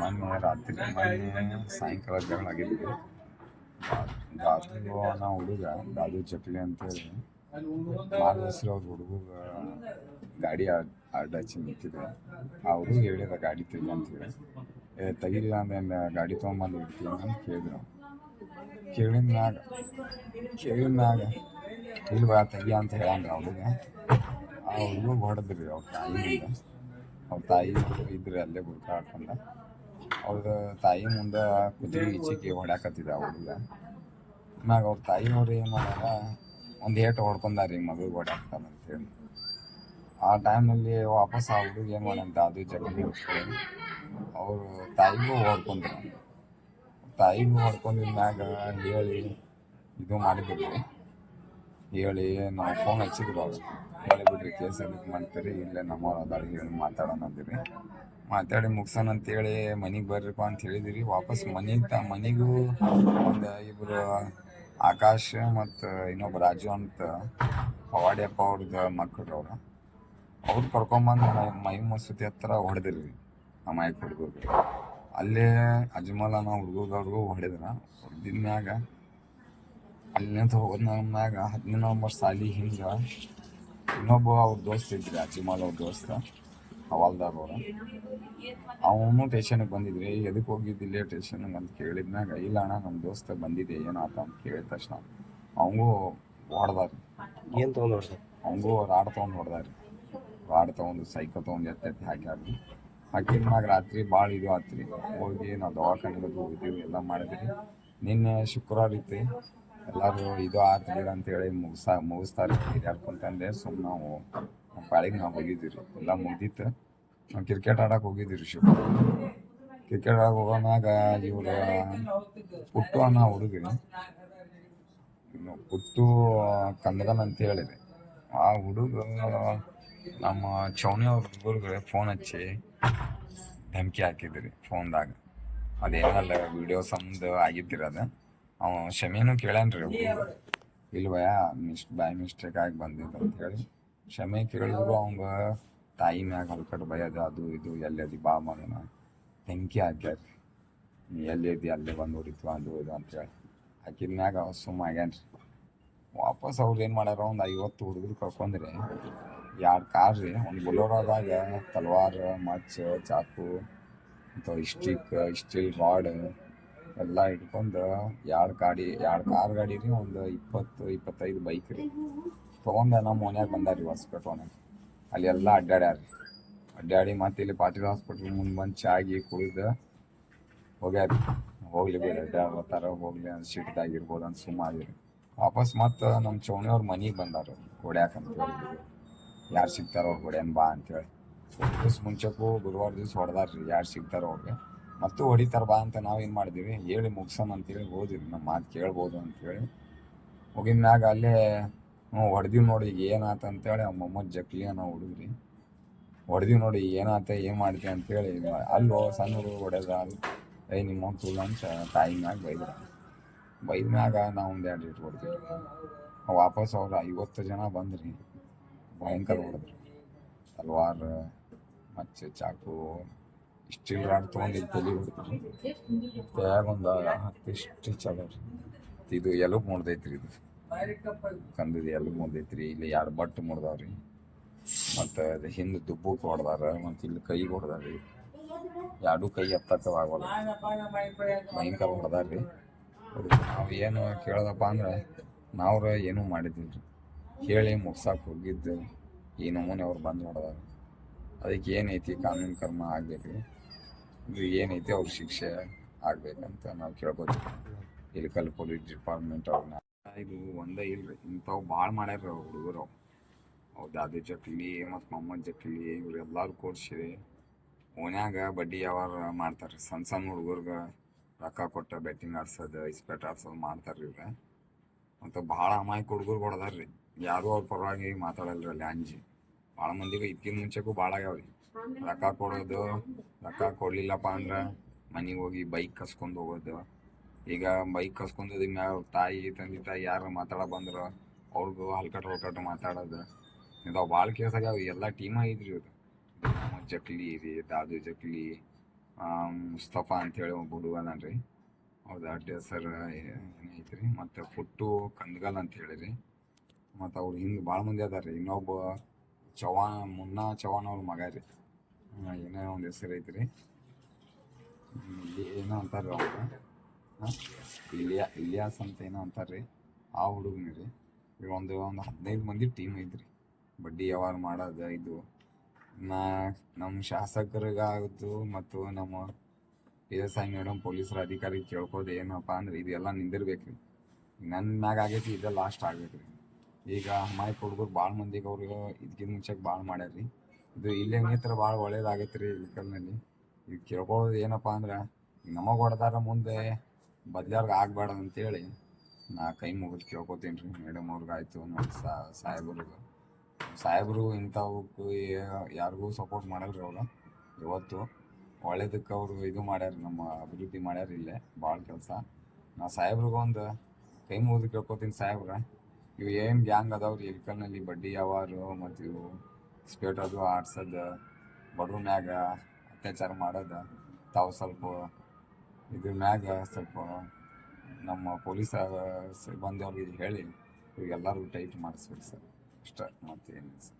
ಮೊನ್ನೆ ರಾತ್ರಿ ಮೊನ್ನೆ ಸಾಯಂಕಾಲ ಜಗಳ ಆಗಿದ್ವಿ ದಾದು ಅನ್ನೋ ಹುಡುಗ ದಾದು ಚಕ್ಲಿ ಅಂತೇಳಿ ಮಾರ್ಗಸ್ರು ಅವ್ರ ಹುಡುಗ ಗಾಡಿ ಅಡ್- ಅಡ್ಡ ಹಚ್ಚಿ ನಿಂತಿದೆ. ಆ ಹೇಳಿದ ಗಾಡಿ ತೆಗಿ ಅಂತೇಳಿ ಏ, ತೆಗಿಲ್ಲ ಅಂದ್ರೆ ಗಾಡಿ ತೊಗೊಂಬಂದು ಬಿಡ್ತೀನಿ ಅಂತ ಕೇಳಿದ್ರು ಕೇಳಿದ ಮ್ಯಾಗ ಕೇಳಿದ ಮ್ಯಾಗ, ಇಲ್ವಾ ತೆಗಿ ಅಂತ ಹೇಳಂಗ ಆ ಹುಡುಗ. ಹೊಡೆದ್ರಿ ಅವ್ರ ತಾಯಿಯಿಂದ ಅವ್ರ ತಾಯಿ ಇದ್ರೆ ಅಲ್ಲೇ ಗುಡ್ಕ ಹಾಕೊಂಡ. ಅವ್ರ ತಾಯಿ ಮುಂದೆ ಕುದುರೆ ಈಚೆಗೆ ಹೊಡ್ಯಾಕತ್ತಿದ ಅವ್ರಿಗ ಮ್ಯಾಗ ಅವ್ರ ನೋಡ್ರಿ ಏನು ಮಾಡ್ಯಾರ, ಒಂದು ಏಟು ಹೊಡ್ಕೊಂಡಾರಿ ಮಗುಗೆ ಹೊಡ್ಯಾಕ್ತಾನ ಅಂತೇಳಿ. ಆ ಟೈಮಲ್ಲಿ ವಾಪಸ್ ಆ ಹುಡುಗ ಏನು ಮಾಡಂತ ಅದು ಜಗಲಿ ಅವ್ರ ತಾಯಿಗೂ ಹೊಡ್ಕೊಂಡ್ರು. ತಾಯಿಗೂ ಹೊಡ್ಕೊಂಡಿದ ಮ್ಯಾಗ ಹೇಳಿ, ಇದು ಮಾಡಿದ್ರಿ. ಹೇಳಿ, ನಾವು ಫೋನ್ ಹಚ್ಚಿದ್ರು ಅವ್ರು ಹೇಳಿ ಬಿಡ್ರಿ, ಕೇಸ್ ಸಬ್ಮಿಟ್ ಮಾಡ್ತೀರಿ, ಇಲ್ಲೇ ನಮ್ಮವ್ರು ಹೇಳಿ ಮಾತಾಡೋಣ ಅಂದಿರಿ. ಮಾತಾಡಿ ಮುಗ್ಸೋಣ ಅಂತೇಳಿ ಮನೆಗೆ ಬರ್ರಿಪ್ಪ ಅಂತ ಹೇಳಿದಿರಿ. ವಾಪಸ್ ಮನೆಗೆ ಮನೆಗೂ ಒಂದು ಇಬ್ಬರು ಆಕಾಶ್ ಮತ್ತು ಇನ್ನೊಬ್ಬ ರಾಜು ಅಂತ ಪವಾಡಿಯಪ್ಪ ಅವ್ರದ್ದು ಮಕ್ಕಳು ಅವ್ರು. ಅವ್ರು ಕರ್ಕೊಂಬಂದು ಮೈ ಮಸೂತಿ ಹತ್ರ ಹೊಡೆದಿರಿ ಅಮಾಯಕ ಹುಡುಗರಿಗೆ. ಅಲ್ಲೇ ಅಜ್ಮಲ್ ಅನ್ನೋ ಹುಡುಗರ್ಗೂ ಹೊಡೆದ್ರ ಹೊಡೆದಿದ ಮ್ಯಾಗ ಅಲ್ಲಿಂದ ಹೋಗೋದ್ ಮ್ಯಾಗ ಹದಿನೈದು ನಂಬರ್ ಸಾಲಿ ಹಿಂಗೆ ಇನ್ನೊಬ್ಬ ಅವ್ರ ದೋಸ್ತ ಇದ್ರಿ ಅಜ್ಮಲ್ ಅವ್ರ ದೋಸ್ತ ಹವಾಲ್ದಾರ್ ಅವರು ಅವನು ಟೇಷನ್ಗೆ ಬಂದಿದ್ರಿ ಎದಕ್ಕೆ ಹೋಗಿದ್ದಿಲ್ಲ ಟೇಷನ್ಗೆ ಅಂತ ಕೇಳಿದ್ನಾಗ ಇಲ್ಲ ಅಣ್ಣ ನಮ್ಮ ದೋಸ್ತ ಬಂದಿದೆ ಏನಾತ ಅಂತ ಕೇಳಿದ ತಕ್ಷಣ ಅವಂಗೂ ಹೊಡೆದಾರ ಏನು ತಗೊಂಡ್ ನೋಡ್ರಿ ಅವಂಗೂ ರಾಡ್ ತೊಗೊಂಡು ಹೊಡೆದಾರಿ ರಾಡ್ ತೊಗೊಂಡು ಸೈಕಲ್ ತೊಗೊಂಡು ಎತ್ತೆತ್ತಿ ಹಾಕ್ಯಾರ್ರಿ ಹಾಕಿದ ಮ್ಯಾಗ ರಾತ್ರಿ ಭಾಳ ಇದು ಆತ್ರಿ ಹೋಗಿ ನಾವು ದವಾಖಾನೆಗೆ ಹೋಗಿದ್ದೀವಿ ಎಲ್ಲ ಮಾಡಿದ್ರಿ ನಿನ್ನೆ ಶುಕ್ರವಾರ ಇತ್ತು ಎಲ್ಲರೂ ಇದು ಆತ್ರಿ ಅಂತೇಳಿ ಮುಗಿಸ ಮುಗಿಸ್ತಾರೆ ಹಿರಿಯರ್ಕೊಂತಂದೆ ಸುಮ್ಮನೆ ನಾವು ನಮ್ಮ ಪಾಳಿಗೆ ನಾವು ಹೋಗಿದ್ದೀವಿ ಎಲ್ಲ ಮುಗ್ದಿತ್ತು. ನಾವು ಕ್ರಿಕೆಟ್ ಆಡಕ್ಕೆ ಹೋಗಿದ್ದೀವಿ ಶಿವ. ಕ್ರಿಕೆಟ್ ಆಡಕ್ಕೆ ಹೋಗೋನಾಗ ಇವರು ಪುಟ್ಟು ಅನ್ನೋ ಹುಡುಗಿ ಪುಟ್ಟು ಕಂದಗನ್ ಅಂತ ಹೇಳಿದೆ. ಆ ಹುಡುಗ ನಮ್ಮ ಚೌಣಿ ಅವ್ರ ಫೋನ್ ಹಚ್ಚಿ ಧಮಕಿ ಹಾಕಿದ್ರಿ ಫೋನ್ದಾಗ ಅದೇನಲ್ಲ ವಿಡಿಯೋ ಸಂಬಂಧ ಆಗಿದ್ದಿರ ಅದ? ಅವ ಕ್ಷಮೆನೂ ಕೇಳ್ಯಾನ್ರಿ ಹುಡುಗ ಇಲ್ವಯ ಮಿಸ್ ಬೈ ಮಿಸ್ಟೇಕ್ ಆಗಿ ಬಂದಿದ್ದು ಅಂತ ಹೇಳಿ. ಕ್ಷಮೆ ಕೇಳಿದ್ರು ಅವಂಗ ತಾಯಿ ಮ್ಯಾಗ ಹಲ್ಕಟ್ ಬಯದ ಅದು ಇದು ಎಲ್ಲದಿ ಬಾ ಮಗನ. ಧಮಕಿ ಹಾಕ್ಯಾರ. ನೀ ಎಲ್ಲಿದ್ದಿ ಅಲ್ಲೇ ಬಂದು ಹೊಡಿತು ಅದು ಇದು ಅಂತೇಳಿ ಹಾಕಿದ ಮ್ಯಾಗ ಅವ ಸುಮ್ಮ ಆಗ್ಯಾನ್ರಿ. ವಾಪಸ್ ಅವ್ರು ಏನು ಮಾಡ್ಯಾರ ಒಂದು ಐವತ್ತು ಹುಡುಗರು ಕರ್ಕೊಂಡ್ರಿ ಎರಡು ಕಾರ್ ರೀ ಒಂದು ಬೊಲೋರೋದಾಗ ತಲ್ವಾರ್ ಮಚ್ಚ ಚಾಕು ಅಥವಾ ಸ್ಟಿಕ್ ಸ್ಟೀಲ್ ರಾಡ್ ಎಲ್ಲ ಇಟ್ಕೊಂಡು ಎರಡು ಗಾಡಿ, ಎರಡು ಕಾರ್ ಗಾಡಿ ರೀ ಒಂದು ಇಪ್ಪತ್ತು, ಇಪ್ಪತ್ತೈದು ಬೈಕ್ ರೀ. ತೊಗೊಂಡು ನಮ್ಮ ಮನ್ಯಾಗ ಬಂದಾರಿ ಹೊಸಪೇಟೆನಾಗ ಅಲ್ಲಿ ಎಲ್ಲ ಅಡ್ಡಾಡ್ಯಾರ ಅಡ್ಡಾಡಿ ಮತ್ತೆ ಇಲ್ಲಿ ಪಾಟೀಲ್ ಹಾಸ್ಪಿಟ್ಲ್ ಮುಂದೆ ಬಂದು ಚಾಗಿ ಕುಡಿದು ಹೋಗ್ಯಾರ ಹೋಗ್ಲಿ ಬೇರೆ ಅಡ್ಡಾಡ್ತಾರ ಹೋಗ್ಲಿ ಅಂತ ಸಿಟ್ದಾಗಿರ್ಬೋದು ಅಂತ ಸುಮ್ಮಾಗಿರಿ ವಾಪಸ್ ಮತ್ತೆ ನಮ್ಮ ಚೌಣಿಯವ್ರ ಮನೆಗೆ ಬಂದಾರ ಹೊಡ್ಯಾಕಂತ ಹೇಳಿ. ಯಾರು ಸಿಗ್ತಾರೋ ಹೊಡ್ಯಾನ್ ಬಾ ಅಂತೇಳಿ ಮುಂಚೆಕ್ಕೂ ಗುರುವಾರ ದಿವ್ಸ ಹೊಡೆದಾರ್ರಿ, ಯಾರು ಸಿಗ್ತಾರ ಅವ್ರಿಗೆ. ಮತ್ತು ಹೊಡಿತಾರ ಬಾ ಅಂತ ನಾವೇನು ಮಾಡಿದ್ದೀವಿ ಹೇಳಿ ಮುಗ್ಸೋಣ ಅಂತೇಳಿ ಹೋದಿವಿ. ನಮ್ಮ ಮಾತು ಕೇಳ್ಬೋದು ಅಂತೇಳಿ. ಹೋಗಿದ ಮ್ಯಾಗ ಅಲ್ಲೇ ಹೊಡೆದಿವಿ ನೋಡಿ ಈಗ ಏನಾತ ಅಂತೇಳಿ ಅವ್ನ ಮೊಮ್ಮದ್ ಜಕ್ಲಿ ನಾವು ಹುಡುಗ್ರಿ. ಹೊಡೆದೀವಿ ನೋಡಿ ಏನಾತ, ಏನು ಮಾಡ್ತಿ? ಅಂತೇಳಿ ಅಲ್ಲೋ ಸಣ್ಣ ಹುಡುಗ ಹೊಡೆದ ಏಯ್ ನಿಮ್ಮ ತುಳ್ಳ ಅಂತ ತಾಯಿ ಮ್ಯಾಗ ಬೈದ್ರ? ಬೈದ ಮ್ಯಾಗ ನಾವು ಒಂದು ಎರಡು ಇಟ್ಟು ಹೊಡ್ತೀವಿ ವಾಪಸ್ ಅವ್ರು ಐವತ್ತು ಜನ ಬಂದ್ರಿ. ಭಯಂಕರ ಹೊಡೆದ್ರಿ. ತಲ್ವಾರ್ ಮತ್ತು ಚಾಕು ಸ್ಟೀಲ್ ರಾಡ್ ತೊಗೊಂಡು ತಲೆ ಹೊಡ್ತೀರಿ ಕೈಯಾಗ ಒಂದು ಹತ್ತು ಸ್ಟಿಚ್ ಅದಾವ ಇದು? ಎಲುಬು ಮುಡ್ದೈತ್ರಿ ಇದು ಕಂದದ ಎಲುಬು ಮುಡ್ದೈತ್ರಿ ಇಲ್ಲಿ ಎರಡು ಬಟ್ಟು ಮುಡ್ದಾವ್ರಿ ಮತ್ತು ಅದು ಹಿಂದೆ ದುಬ್ಬಕ್ಕೆ ಹೊಡೆದಾರ ಮತ್ತು ಇಲ್ಲಿ ಕೈಗೆ ಹೊಡೆದಾರ್ರಿ ಎರಡೂ ಕೈ ಎತ್ತಕ್ಕವಾಗಲ್ಲ ಭಯಂಕರ ಹೊಡೆದಾರ್ರಿ ನಾವು ಏನು ಕೇಳ್ದಪ್ಪ ಅಂದ್ರೆ ನಾವ್ರ ಏನೂ ಮಾಡಿದ್ದಿಲ್ಲ ರೀ ಕೇಳಿ ಮುಗ್ಸಕ್ಕೆ ಹೋಗಿದ್ದು ಈ ನಮೂನೆ ಅವ್ರು ಬಂದು ಹೊಡೆದಾರ ಅದಕ್ಕೆ ಏನೈತಿ ಕಾನೂನು ಕರ್ಮ ಆಗ್ಬೇಕು ಇದು ಏನೈತೆ ಅವ್ರ ಶಿಕ್ಷೆ ಆಗ್ಬೇಕಂತ ನಾವು ಕೇಳ್ಬೋದು. ಇಲ್ಕಲ್ ಪೊಲೀಸ್ ಡಿಪಾರ್ಟ್ಮೆಂಟ್ ಅವ್ರನ್ನ. ಇದು ಒಂದೇ ಇಲ್ರಿ, ಇಂಥವು ಭಾಳ ಮಾಡ್ಯಾರ ಹುಡುಗರು. ಅವ್ರ ದಾದಿ ಜಕ್ಲಿ, ಮತ್ತು ಮೊಹಮ್ಮದ್ ಜಕ್ಲಿ ಎಲ್ಲಾರು ಕೂಡ್ಸಿರಿ. ಓನ್ಯಾಗ ಬಡ್ಡಿ ವ್ಯವಹಾರ ಮಾಡ್ತಾರೆ ಸಣ್ಣ ಸಣ್ಣ ಹುಡುಗರ್ಗೆ ರೊಕ್ಕ ಕೊಟ್ಟು ಬೆಟ್ಟಿಂಗ್ ಆಡ್ಸೋದು ಇಸ್ಪೆಟ್ ಆಡ್ಸೋದು ಮಾಡ್ತಾರೆ ಇವ್ರ. ಮತ್ತು ಭಾಳ ಅಮಾಯಕ ಹುಡುಗರು ಹೊಡೆದಾರ್ರಿ. ಯಾರೂ ಅವ್ರ ಪರವಾಗಿ ಮಾತಾಡಲ್ರಿ ಅಲ್ಲಿ ಅಂಜಿ. ಭಾಳ ಮಂದಿಗೆ ಇದಕ್ಕಿಂತ ಮುಂಚೆಗೂ ಭಾಳ ಆಗ್ಯಾವ್ರಿ. ರೊಕ್ಕ ಕೊಡೋದು, ರೊಕ್ಕ ಕೊಡ್ಲಿಲ್ಲಪ್ಪ ಅಂದ್ರೆ ಮನೆಗೆ ಹೋಗಿ ಬೈಕ್ ಕಸ್ಕೊಂಡು ಹೋಗೋದು. ಈಗ ಬೈಕ್ ಕಸ್ಕೊಂಡು ಮ್ಯಾಗ ತಾಯಿ, ತಂದೆ, ತಾಯಿ ಯಾರು ಮಾತಾಡ ಬಂದ್ರು ಅವ್ರಿಗೂ ಹಲ್ಕಟ್ ಹೊಲ್ಕಟ್ ಮಾತಾಡೋದು. ಇಂಥವು ಭಾಳ ಕೇಸ್ ಆಗ್ಯಾವ ಎಲ್ಲ ಟೀಮ ಇದು ಮೊಹಮ್ಮದ್ ಜಕ್ಲಿ ರೀ, ದಾದು ಜಕ್ಲಿ ಮುಸ್ತಫಾ ಅಂತೇಳಿ ಒಬ್ಬ ಹುಡುಗ ರೀ ಹೌದು ಅಡ್ಡ ಹೆಸರು ಏನೈತ್ರಿ ಮತ್ತು ಪುಟ್ಟು ಕಂದಗಲ್ ಅಂತ ಹೇಳಿರಿ ಮತ್ತು ಅವ್ರು ಹಿಂಗೆ ಭಾಳ ಮಂದಿ ಅದಾರ ರೀ ಇನ್ನೊಬ್ಬ ಚವಾನ್ ಮುನ್ನ ಚವಾನ್ ಅವ್ರ ಮಗ ರೀ. ಏನೋ ಒಂದು ಹೆಸರು ಐತಿ ರೀ ಏನೋ ಅಂತಾರೆ ಇಲಿಯಾ, ಇಲಿಯಾಸ್ ಅಂತ ಏನೋ ಅಂತಾರೆ ಆ ಹುಡುಗನೇ ರೀ. ಈಗ ಒಂದು ಒಂದು ಹದಿನೈದು ಮಂದಿ ಟೀಮ್ ಐತ್ರಿ. ಬಡ್ಡಿ ವ್ಯವಹಾರ ಮಾಡೋದು, ಇದು. ನಾ ನಮ್ಮ ಶಾಸಕರಿಗಾಗತ್ತು ಮತ್ತು ನಮ್ಮ ಎಸ್ ಐ ಮೇಡಮ್ ಪೊಲೀಸರ ಅಧಿಕಾರಿ ಕೇಳ್ಕೋದು ಏನಪ್ಪ ಅಂದ್ರೆ, ಇದೆಲ್ಲ ನಿಂದಿರ್ಬೇಕ್ರಿ. ನನ್ನ ಮ್ಯಾಗ ಆಗೈತಿ, ಇದೇ ಲಾಸ್ಟ್ ಆಗ್ಬೇಕ್ರಿ. ಈಗ ಮೈಕ್ ಹುಡುಗರು ಭಾಳ ಮಂದಿಗೆ ಅವ್ರಿಗೆ ಇದಕ್ಕಿಂತ ಮುಂಚೆಗೆ ಭಾಳ ಮಾಡ್ಯಾರಿ ಇದು ಇಲ್ಲೇ ನಿಂತ್ರ ಭಾಳ ಒಳ್ಳೇದಾಗೈತೆ ರೀ ಇಲ್ಕಲ್ನಲ್ಲಿ ಈಗ ಕೇಳ್ಕೊಳ್ಳೋದು ಏನಪ್ಪ ಅಂದ್ರೆ ನಮಗೆ ಹೊಡೆದಾರ ಮುಂದೆ ಬದ್ಲಾರ್ಗೆ ಅಂತ ಅಂತೇಳಿ ನಾ ಕೈ ಮುಗಿದು ಕೇಳ್ಕೊತೀನಿ ರೀ ಮೇಡಮ್ ಅವ್ರಿಗೆ ಆಯಿತು ನಮ್ಮ ಸಾಹೇಬ್ರಿಗೆ. ಸಾಹೇಬರು ಇಂಥವಕ್ಕೆ ಯಾರಿಗೂ ಸಪೋರ್ಟ್ ಮಾಡಲ್ರಿ ಅವ್ರು. ಇವತ್ತು ಒಳ್ಳೇದಕ್ಕೆ ಅವರು ಇದು ಮಾಡ್ಯಾರ, ನಮ್ಮ ಅಭಿವೃದ್ಧಿ ಮಾಡ್ಯಾರ ಇಲ್ಲೇ ಭಾಳ ಕೆಲಸ. ನಾ ಸಾಹೇಬ್ರಿಗೆ ಒಂದು ಕೈ ಮುಗಿದು ಕೇಳ್ಕೊತೀನಿ ಸಾಹೇಬ್ರ. ಇವು ಏನು ಗ್ಯಾಂಗ್ ಅದಾವ್ರಿ ಇಲ್ಕಲ್ನಲ್ಲಿ ಬಡ್ಡಿ ಯಾವಾರು, ಮತ್ತು ಇವು ಸ್ಪೇಟ್ ಅದು ಆಡ್ಸೋದು, ಬಡ್ರ ಮ್ಯಾಗ ಅತ್ಯಾಚಾರ ಮಾಡೋದು, ತಾವು ಸ್ವಲ್ಪ ಇದ್ರ ಮ್ಯಾಗ ಸ್ವಲ್ಪ ನಮ್ಮ ಪೊಲೀಸ್ ಬಂದವ್ರಿಗೆ ಹೇಳಿ ಇವ್ರಿಗೆಲ್ಲರಿಗೂ ಟೈಟ್ ಮಾಡಿಸ್ಬೇಕು ಸರ್. ಅಷ್ಟೇ ಮತ್ತೇನು ಸರ್.